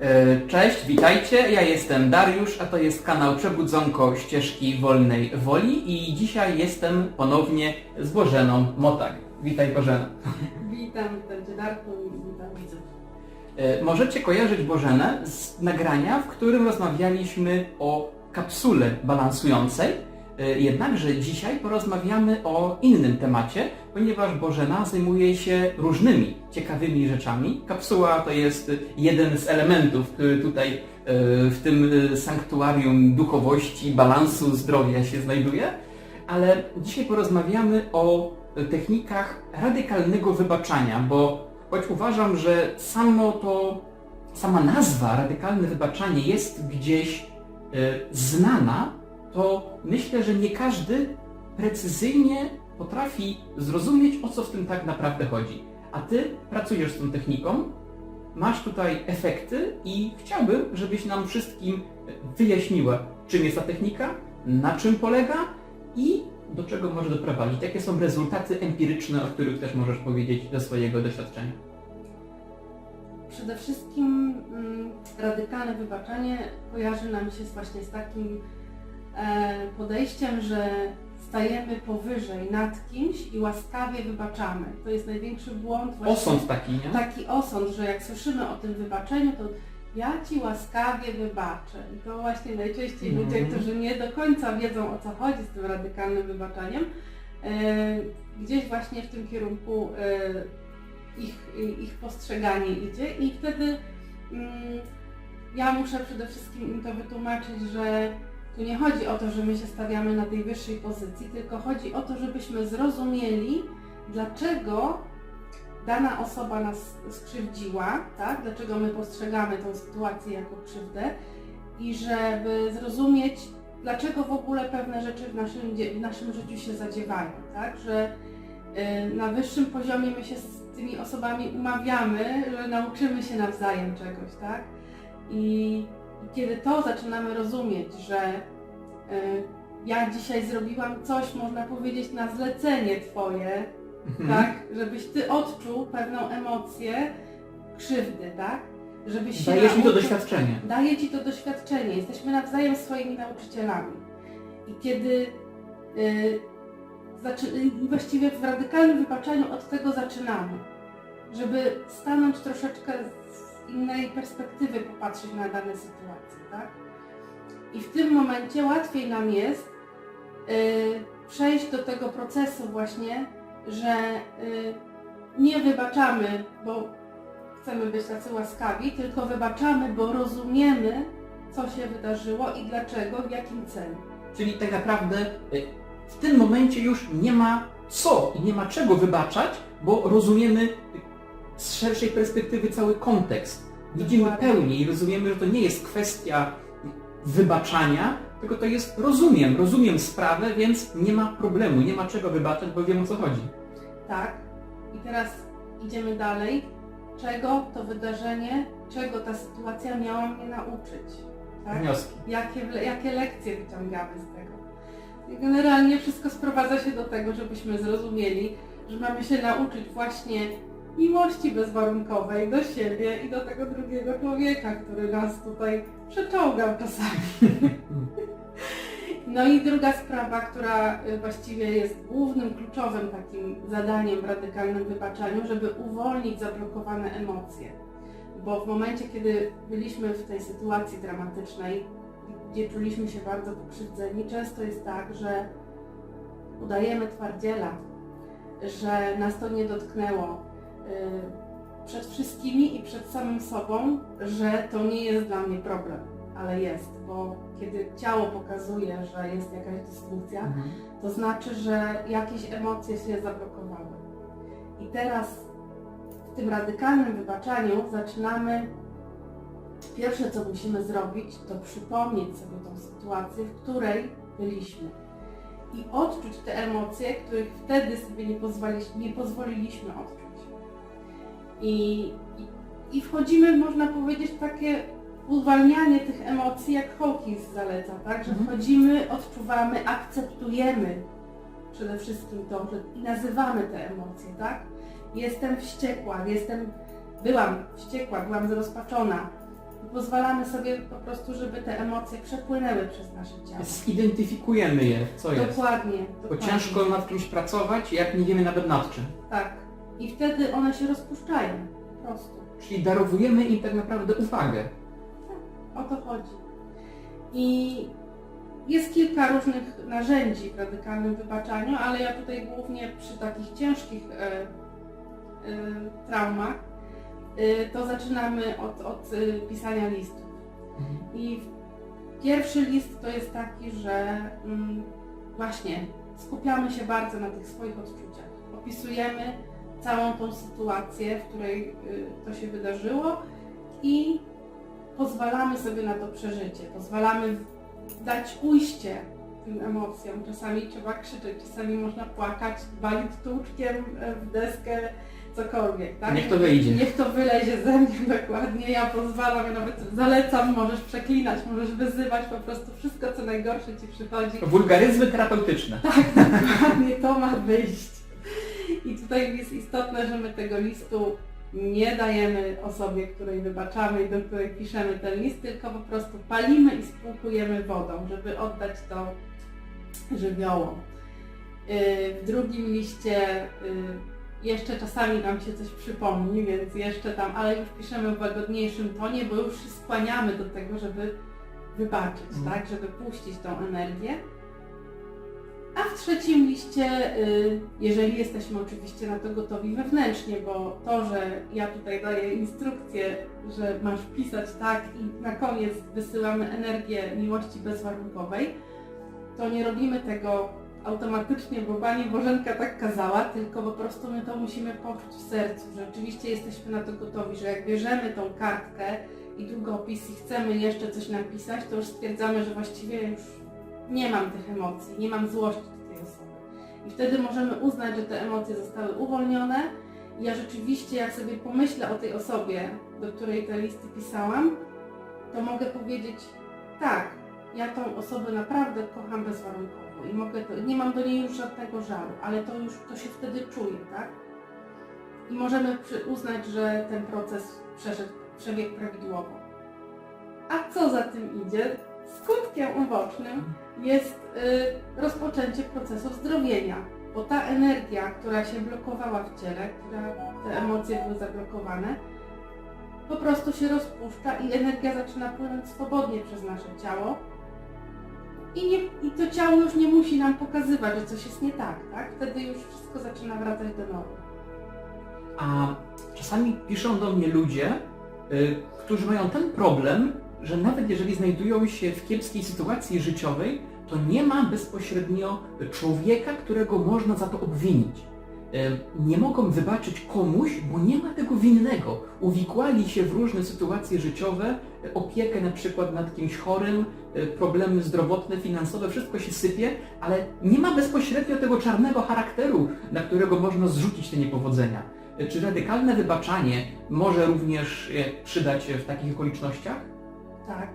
E, Cześć, witajcie. Ja jestem Dariusz, a to jest kanał Przebudzonko Ścieżki Wolnej Woli i dzisiaj jestem ponownie z Bożeną Motak. Witaj Bożena. Witam, witam Cię Darku i witam widzów. E, Możecie kojarzyć Bożenę z nagrania, w którym rozmawialiśmy o kapsule balansującej. E, Jednakże dzisiaj porozmawiamy o innym temacie, ponieważ Bożena zajmuje się różnymi ciekawymi rzeczami. Kapsuła to jest jeden z elementów, który tutaj e, w tym e, sanktuarium duchowości, balansu, zdrowia się znajduje. Ale dzisiaj porozmawiamy o technikach radykalnego wybaczania, bo choć uważam, że samo to, sama nazwa radykalne wybaczanie jest gdzieś znana, to myślę, że nie każdy precyzyjnie potrafi zrozumieć, o co w tym tak naprawdę chodzi. A ty pracujesz z tą techniką, masz tutaj efekty i chciałbym, żebyś nam wszystkim wyjaśniła, czym jest ta technika, na czym polega i do czego może doprowadzić. Jakie są rezultaty empiryczne, o których też możesz powiedzieć ze swojego doświadczenia. Przede wszystkim mm, radykalne wybaczanie kojarzy nam się właśnie z takim podejściem, że stajemy powyżej nad kimś i łaskawie wybaczamy. To jest największy błąd. właśnie- Osąd taki, nie? Taki osąd, że jak słyszymy o tym wybaczeniu, to ja Ci łaskawie wybaczę. I to właśnie najczęściej Mhm. ludzie, którzy nie do końca wiedzą o co chodzi z tym radykalnym wybaczaniem, e, gdzieś właśnie w tym kierunku e, ich, ich postrzeganie idzie i wtedy mm, ja muszę przede wszystkim im to wytłumaczyć, że tu nie chodzi o to, że my się stawiamy na tej wyższej pozycji, tylko chodzi o to, żebyśmy zrozumieli, dlaczego dana osoba nas skrzywdziła, tak? dlaczego my postrzegamy tą sytuację jako krzywdę i żeby zrozumieć, dlaczego w ogóle pewne rzeczy w naszym, w naszym życiu się zadziewają, tak? że y, na wyższym poziomie my się z tymi osobami umawiamy, że nauczymy się nawzajem czegoś, tak? I kiedy to zaczynamy rozumieć, że y, ja dzisiaj zrobiłam coś, można powiedzieć, na zlecenie Twoje, Mhm. tak? Żebyś ty odczuł pewną emocję krzywdy, tak? Żebyś się Dajesz mi to doświadczenie. Daje ci to doświadczenie. Jesteśmy nawzajem swoimi nauczycielami. I kiedy y, zaczy- właściwie w radykalnym wybaczaniu od tego zaczynamy, żeby stanąć troszeczkę innej perspektywy, popatrzeć na dane sytuacje, tak? I w tym momencie łatwiej nam jest y, przejść do tego procesu właśnie, że y, nie wybaczamy, bo chcemy być tacy łaskawi, tylko wybaczamy, bo rozumiemy, co się wydarzyło i dlaczego, w jakim celu. Czyli tak naprawdę y, w tym momencie już nie ma co i nie ma czego wybaczać, bo rozumiemy z szerszej perspektywy cały kontekst. Widzimy pełniej i rozumiemy, że to nie jest kwestia wybaczania, tylko to jest rozumiem, rozumiem sprawę, więc nie ma problemu, nie ma czego wybaczać, bo wiem o co chodzi. Tak? I teraz idziemy dalej. Czego to wydarzenie, czego ta sytuacja miała mnie nauczyć? Tak? Wnioski. Jakie, jakie lekcje wyciągamy z tego? I generalnie wszystko sprowadza się do tego, żebyśmy zrozumieli, że mamy się nauczyć właśnie miłości bezwarunkowej do siebie i do tego drugiego człowieka, który nas tutaj przeczołgał czasami. No i druga sprawa, która y, właściwie jest głównym, kluczowym takim zadaniem w radykalnym wybaczaniu, żeby uwolnić zablokowane emocje. Bo w momencie, kiedy byliśmy w tej sytuacji dramatycznej, gdzie czuliśmy się bardzo pokrzywdzeni, często jest tak, że udajemy twardziela, że nas to nie dotknęło przed wszystkimi i przed samym sobą, że to nie jest dla mnie problem, ale jest, bo kiedy ciało pokazuje, że jest jakaś dysfunkcja, Mhm. to znaczy, że jakieś emocje się zablokowały. I teraz w tym radykalnym wybaczaniu zaczynamy, pierwsze co musimy zrobić, to przypomnieć sobie tą sytuację, w której byliśmy. I odczuć te emocje, których wtedy sobie nie, nie pozwoliliśmy odczuć. I, i, wchodzimy, można powiedzieć, w takie uwalnianie tych emocji, jak Hawkins zaleca, tak? Że Mhm. wchodzimy, odczuwamy, akceptujemy przede wszystkim to, że i nazywamy te emocje, tak? Jestem wściekła, jestem, byłam wściekła, byłam zrozpaczona, pozwalamy sobie po prostu, żeby te emocje przepłynęły przez nasze ciało. Zidentyfikujemy je, co jest. Dokładnie. Bo dokładnie. ciężko nad kimś pracować, jak nie wiemy nawet nad czym. Tak. I wtedy one się rozpuszczają. Po prostu. Czyli darowujemy im tak naprawdę uwagę. O to chodzi. I jest kilka różnych narzędzi w radykalnym wybaczaniu, ale ja tutaj głównie przy takich ciężkich e, e, traumach e, to zaczynamy od, od e, pisania listów. I pierwszy list to jest taki, że mm, właśnie skupiamy się bardzo na tych swoich odczuciach. Opisujemy całą tą sytuację, w której y, to się wydarzyło i pozwalamy sobie na to przeżycie. Pozwalamy dać ujście tym emocjom. Czasami trzeba krzyczeć, czasami można płakać, walić tłuczkiem e, w deskę, cokolwiek, tak? Niech to wyjdzie. Niech to wylezie ze mnie dokładnie. Ja pozwalam, ja nawet zalecam, możesz przeklinać, możesz wyzywać po prostu wszystko, co najgorsze ci przychodzi. Wulgaryzmy terapeutyczne. Dokładnie to ma wyjść. Tutaj jest istotne, że my tego listu nie dajemy osobie, której wybaczamy i do której piszemy ten list, tylko po prostu palimy i spłukujemy wodą, żeby oddać to żywiołom. Yy, W drugim liście yy, jeszcze czasami nam się coś przypomni, więc jeszcze tam, ale już piszemy w łagodniejszym tonie, bo już się skłaniamy do tego, żeby wybaczyć, Mhm. tak, żeby puścić tą energię. Trzecim liście, y, jeżeli jesteśmy oczywiście na to gotowi wewnętrznie, bo to, że ja tutaj daję instrukcję, że masz pisać tak i na koniec wysyłamy energię miłości bezwarunkowej, to nie robimy tego automatycznie, bo Pani Bożenka tak kazała, tylko po prostu my to musimy poczuć w sercu, że rzeczywiście jesteśmy na to gotowi, że jak bierzemy tą kartkę i długopis i chcemy jeszcze coś napisać, to już stwierdzamy, że właściwie już nie mam tych emocji, nie mam złości. I wtedy możemy uznać, że te emocje zostały uwolnione. I ja rzeczywiście, jak sobie pomyślę o tej osobie, do której te listy pisałam, to mogę powiedzieć, tak, ja tą osobę naprawdę kocham bezwarunkowo i mogę to, nie mam do niej już żadnego żalu, ale to już to się wtedy czuje, tak? I możemy przy, uznać, że ten proces przeszedł, przebiegł prawidłowo. A co za tym idzie? Skutkiem ubocznym jest y, rozpoczęcie procesu zdrowienia, bo ta energia, która się blokowała w ciele, która te emocje były zablokowane, po prostu się rozpuszcza i energia zaczyna płynąć swobodnie przez nasze ciało. I, nie, I to ciało już nie musi nam pokazywać, że coś jest nie tak, tak? Wtedy już wszystko zaczyna wracać do normy. A czasami piszą do mnie ludzie, y, którzy mają ten problem, że nawet jeżeli znajdują się w kiepskiej sytuacji życiowej, to nie ma bezpośrednio człowieka, którego można za to obwinić. Y, Nie mogą wybaczyć komuś, bo nie ma tego winnego. Uwikłali się w różne sytuacje życiowe, y, opiekę na przykład nad kimś chorym, y, problemy zdrowotne, finansowe, wszystko się sypie, ale nie ma bezpośrednio tego czarnego charakteru, na którego można zrzucić te niepowodzenia. Czy radykalne wybaczanie może również przydać w takich okolicznościach? Tak,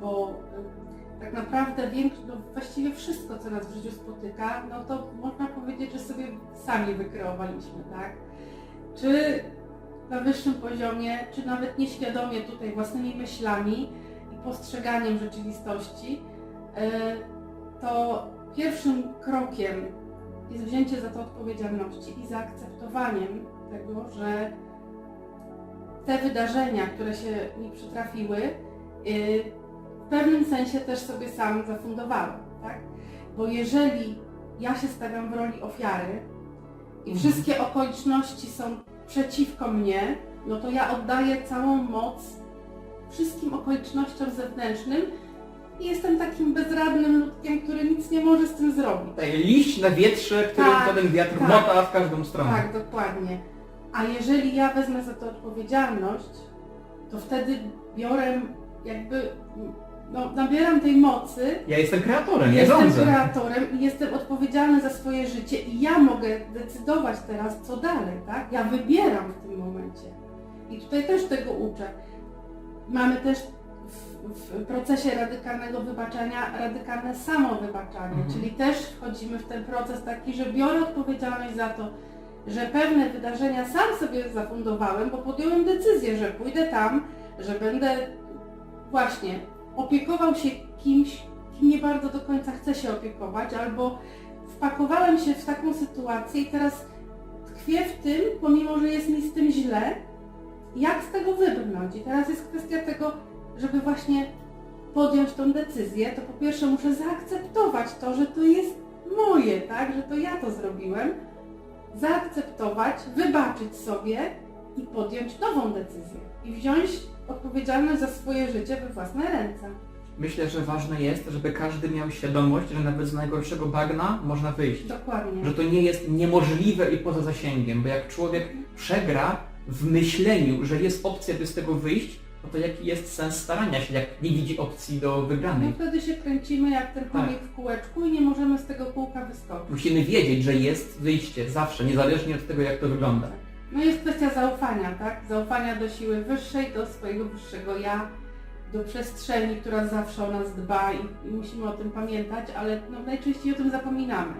bo y, tak naprawdę większość, no właściwie wszystko, co nas w życiu spotyka, no to można powiedzieć, że sobie sami wykreowaliśmy, tak? Czy na wyższym poziomie, czy nawet nieświadomie tutaj własnymi myślami i postrzeganiem rzeczywistości, y, to pierwszym krokiem jest wzięcie za to odpowiedzialności i zaakceptowaniem tego, że te wydarzenia, które się mi przytrafiły, w pewnym sensie też sobie sam zafundowałem, tak? Bo jeżeli ja się stawiam w roli ofiary i Mhm. wszystkie okoliczności są przeciwko mnie, no to ja oddaję całą moc wszystkim okolicznościom zewnętrznym i jestem takim bezradnym ludkiem, który nic nie może z tym zrobić. Tutaj liść na wietrze, którym Tak, ten wiatr tak. mota w każdą stronę. Tak, dokładnie. A jeżeli ja wezmę za to odpowiedzialność, to wtedy biorę jakby, no, nabieram tej mocy, Ja jestem kreatorem, ja jestem rządzę. kreatorem i jestem odpowiedzialny za swoje życie i ja mogę decydować teraz, co dalej, tak? Ja wybieram w tym momencie. I tutaj też tego uczę. Mamy też w, w procesie radykalnego wybaczenia radykalne samowybaczanie, Mhm. czyli też wchodzimy w ten proces taki, że biorę odpowiedzialność za to, że pewne wydarzenia sam sobie zafundowałem, bo podjąłem decyzję, że pójdę tam, że będę właśnie opiekował się kimś, kim nie bardzo do końca chcę się opiekować, albo wpakowałem się w taką sytuację i teraz tkwię w tym, pomimo że jest mi z tym źle, jak z tego wybrnąć. I teraz jest kwestia tego, żeby właśnie podjąć tą decyzję, to po pierwsze muszę zaakceptować to, że to jest moje, tak, że to ja to zrobiłem, zaakceptować, wybaczyć sobie i podjąć nową decyzję i wziąć odpowiedzialność za swoje życie we własne ręce. Myślę, że ważne jest, żeby każdy miał świadomość, że nawet z najgorszego bagna można wyjść. Dokładnie. Że to nie jest niemożliwe i poza zasięgiem, bo jak człowiek przegra w myśleniu, że jest opcja, by z tego wyjść, no to jaki jest sens starania się, jak nie widzi opcji do No wygranej? wtedy się kręcimy jak ten chomik w kółeczku i nie możemy z tego kółka wyskoczyć. Musimy wiedzieć, że jest wyjście, zawsze, niezależnie od tego, jak to wygląda. No jest kwestia zaufania, tak? Zaufania do siły wyższej, do swojego wyższego ja, do przestrzeni, która zawsze o nas dba i, i musimy o tym pamiętać, ale no, najczęściej o tym zapominamy.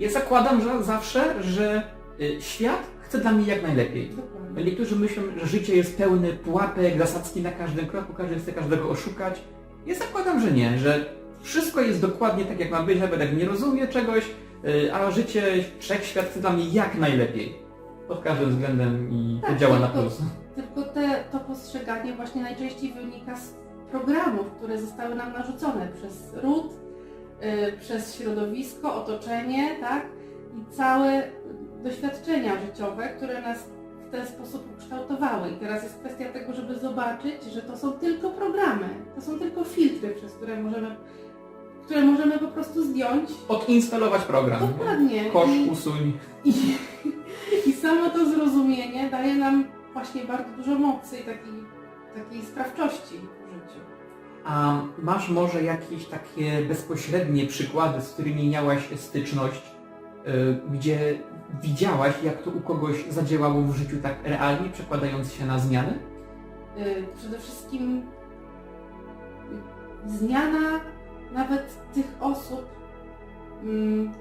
Ja zakładam, że zawsze, że y, świat chce dla mnie jak najlepiej. Dokładnie. Niektórzy myślą, że życie jest pełne pułapek, zasadzki na każdym kroku, każdy chce każdego oszukać. Ja zakładam, że nie, że wszystko jest dokładnie tak, jak ma być, nawet jak nie rozumie czegoś, y, a życie, wszechświat chce dla mnie jak najlepiej. Pod każdym względem i to Tak, działa na tylko- plus. Tylko te, to postrzeganie właśnie najczęściej wynika z programów, które zostały nam narzucone przez ród, y, przez środowisko, otoczenie, tak? I całe doświadczenia życiowe, które nas w ten sposób ukształtowały. I teraz jest kwestia tego, żeby zobaczyć, że to są tylko programy, to są tylko filtry, przez które możemy, które możemy po prostu zdjąć. Odinstalować program. Dokładnie. Kosz I- usuń. i, I samo to zrozumienie daje nam właśnie bardzo dużo mocy i takiej, takiej sprawczości w życiu. A masz może jakieś takie bezpośrednie przykłady, z którymi miałaś styczność, y, gdzie widziałaś, jak to u kogoś zadziałało w życiu tak realnie, przekładając się na zmiany? Y, Przede wszystkim zmiana nawet tych osób, mm,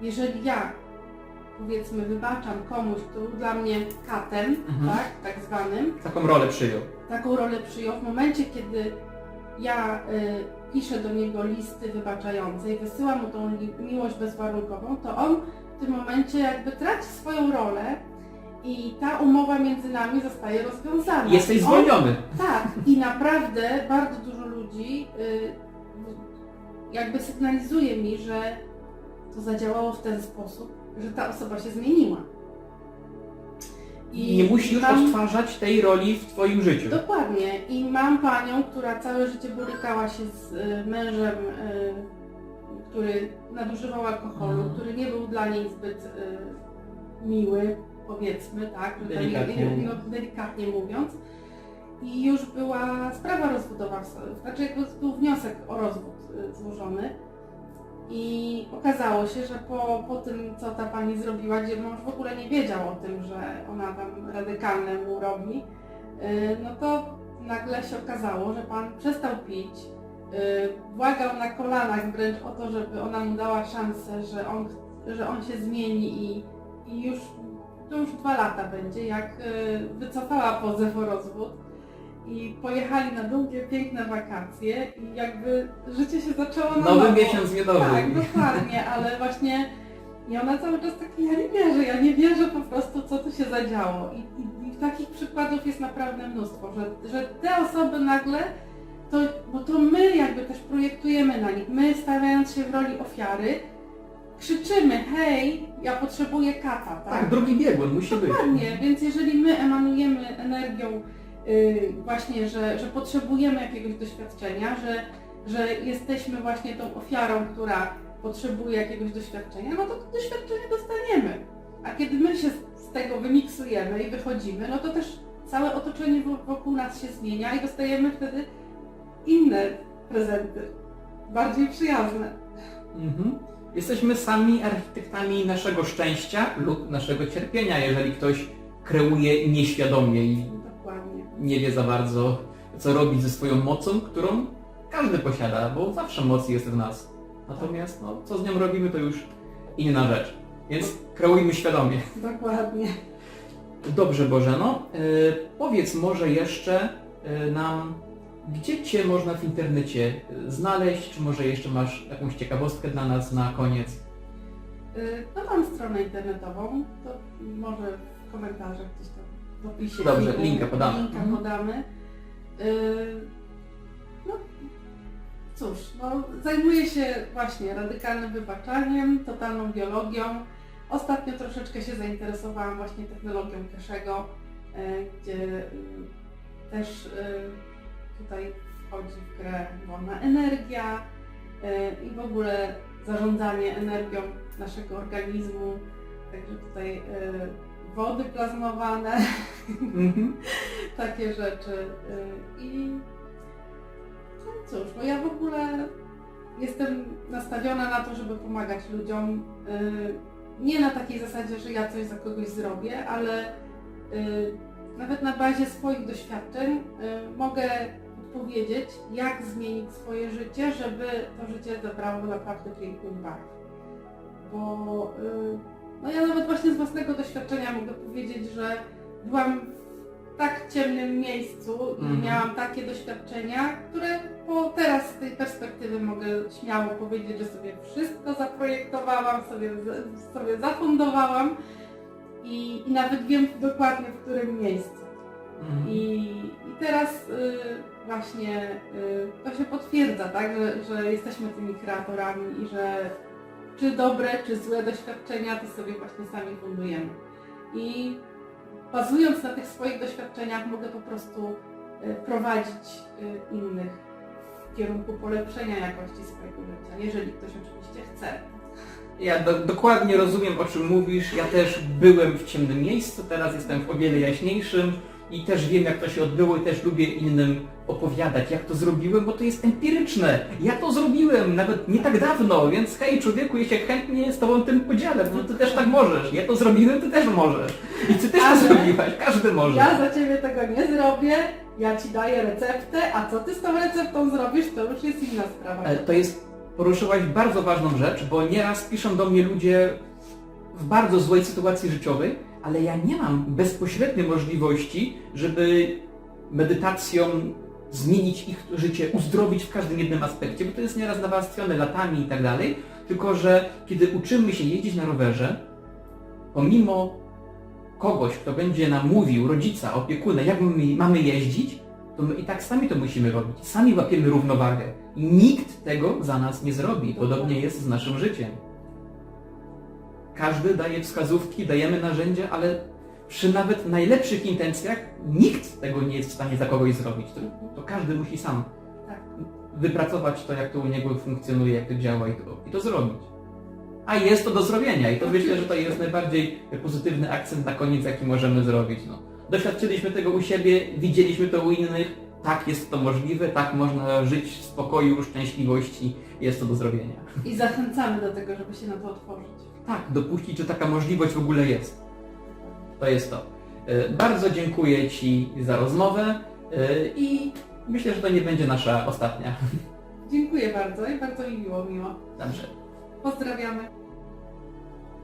jeżeli ja powiedzmy wybaczam komuś, kto był dla mnie katem, Mhm. tak, tak zwanym, Taką rolę przyjął. taką rolę przyjął w momencie, kiedy ja y, piszę do niego listy wybaczające i wysyłam mu tą li- miłość bezwarunkową, to on w tym momencie jakby traci swoją rolę i ta umowa między nami zostaje rozwiązana. Jesteś On- zwolniony. tak, i naprawdę bardzo dużo ludzi y, jakby sygnalizuje mi, że to zadziałało w ten sposób, że ta osoba się zmieniła. I nie już mam- odtwarzać tej roli w Twoim życiu. Dokładnie. I mam panią, która całe życie borykała się z y, mężem, y, który nadużywał alkoholu, Mhm. który nie był dla niej zbyt y, miły, powiedzmy, tak, tak Delikatnie. no, delikatnie mówiąc. I już była sprawa rozwodowa, w- znaczy jakby był wniosek o rozwód y, złożony. I okazało się, że po, po tym, co ta pani zrobiła, gdzie mąż w ogóle nie wiedział o tym, że ona tam radykalne mu robi, y, no to nagle się okazało, że pan przestał pić, y, błagał na kolanach wręcz o to, żeby ona mu dała szansę, że on, że on się zmieni i, i już, to już dwa lata będzie, jak y, wycofała pozew o rozwód i pojechali na długie, piękne wakacje i jakby życie się zaczęło na Nowy nowo. miesiąc miodowy. Tak, dokładnie, ale właśnie i ona cały czas tak, ja nie wierzę, ja nie wierzę po prostu, co tu się zadziało. I, i, i takich przykładów jest naprawdę mnóstwo, że, że te osoby nagle, to, bo to my jakby też projektujemy na nich, my stawiając się w roli ofiary, krzyczymy, hej, ja potrzebuję kata, tak? Tak, drugi biegun musi być. Dokładnie, więc jeżeli my emanujemy energią właśnie, że, że potrzebujemy jakiegoś doświadczenia, że, że jesteśmy właśnie tą ofiarą, która potrzebuje jakiegoś doświadczenia, no to to doświadczenie dostaniemy. A kiedy my się z- tego wymiksujemy i wychodzimy, no to też całe otoczenie wo- wokół nas się zmienia i dostajemy wtedy inne prezenty, bardziej przyjazne. Mhm. Jesteśmy sami architektami naszego szczęścia lub naszego cierpienia, jeżeli ktoś kreuje nieświadomie i. nie wie za bardzo, co robić ze swoją mocą, którą każdy posiada, bo zawsze moc jest w nas. Natomiast no, co z nią robimy, to już inna rzecz. Więc kreujmy świadomie. Dokładnie. Dobrze, Bożeno. Yy, powiedz może jeszcze, e, nam, gdzie Cię można w internecie e, znaleźć, czy może jeszcze masz jakąś ciekawostkę dla nas na koniec? Y, No mam stronę internetową, to może w komentarzach gdzieś tam w opisie Dobrze, filmu linka podamy. Linka Mhm. podamy. Y, No cóż, no, zajmuję się właśnie radykalnym wybaczaniem, totalną biologią. Ostatnio troszeczkę się zainteresowałam właśnie technologią Keszego, y, gdzie y, też y, tutaj wchodzi w grę wolna energia y, i w ogóle zarządzanie energią naszego organizmu. Także tutaj y, wody plazmowane, Mhm. takie rzeczy. y, I no cóż, no ja w ogóle jestem nastawiona na to, żeby pomagać ludziom. y, Nie na takiej zasadzie, że ja coś za kogoś zrobię, ale y, nawet na bazie swoich doświadczeń mogę powiedzieć, jak zmienić swoje życie, żeby to życie zabrało naprawdę pięknych barw. Bo no ja nawet właśnie z własnego doświadczenia mogę powiedzieć, że byłam w tak ciemnym miejscu i Mhm. miałam takie doświadczenia, które po teraz z tej perspektywy mogę śmiało powiedzieć, że sobie wszystko zaprojektowałam, sobie, z- sobie zafundowałam i, i nawet wiem dokładnie w którym miejscu. Mhm. I, i teraz y, właśnie y, to się potwierdza, tak, że, że jesteśmy tymi kreatorami i że czy dobre, czy złe doświadczenia to sobie właśnie sami fundujemy. I bazując na tych swoich doświadczeniach mogę po prostu y, prowadzić y, innych w kierunku polepszenia jakości swojego życia, jeżeli ktoś oczywiście chce. Ja do, dokładnie rozumiem o czym mówisz. Ja też byłem w ciemnym miejscu, teraz jestem w o wiele jaśniejszym i też wiem jak to się odbyło i też lubię innym opowiadać jak to zrobiłem, bo to jest empiryczne. Ja to zrobiłem nawet nie tak dawno, więc hej człowieku, ja się chętnie z tobą tym podzielę, bo ty też tak możesz. Ja to zrobiłem, ty też możesz. I ty też Ale- to zrobiłaś, każdy może. Ja za Ciebie tego nie zrobię, ja Ci daję receptę, a co Ty z tą receptą zrobisz, to już jest inna sprawa. E, To jest, poruszyłaś bardzo ważną rzecz, bo nieraz piszą do mnie ludzie w bardzo złej sytuacji życiowej, ale ja nie mam bezpośredniej możliwości, żeby medytacją zmienić ich życie, uzdrowić w każdym jednym aspekcie, bo to jest nieraz nawarstwione latami i tak dalej, tylko że kiedy uczymy się jeździć na rowerze, pomimo kogoś, kto będzie nam mówił, rodzica, opiekuna, jak my mamy jeździć, to my i tak sami to musimy robić. Sami łapiemy równowagę. I nikt tego za nas nie zrobi. Podobnie jest z naszym życiem. Każdy daje wskazówki, dajemy narzędzia, ale przy nawet najlepszych intencjach nikt tego nie jest w stanie za kogoś zrobić. To, to każdy musi sam Tak. wypracować to, jak to u niego funkcjonuje, jak to działa i to, i to zrobić. A jest to do zrobienia i to myślę, że to jest najbardziej pozytywny akcent na koniec, jaki możemy zrobić. No. Doświadczyliśmy tego u siebie, widzieliśmy to u innych, tak jest to możliwe, tak można żyć w spokoju, szczęśliwości, jest to do zrobienia. I zachęcamy do tego, żeby się na to otworzyć. Tak, dopuścić, że taka możliwość w ogóle jest. To jest to. E, Bardzo dziękuję Ci za rozmowę e, i myślę, że to nie będzie nasza ostatnia. Dziękuję bardzo i bardzo mi miło, miło. Dobrze. Pozdrawiamy.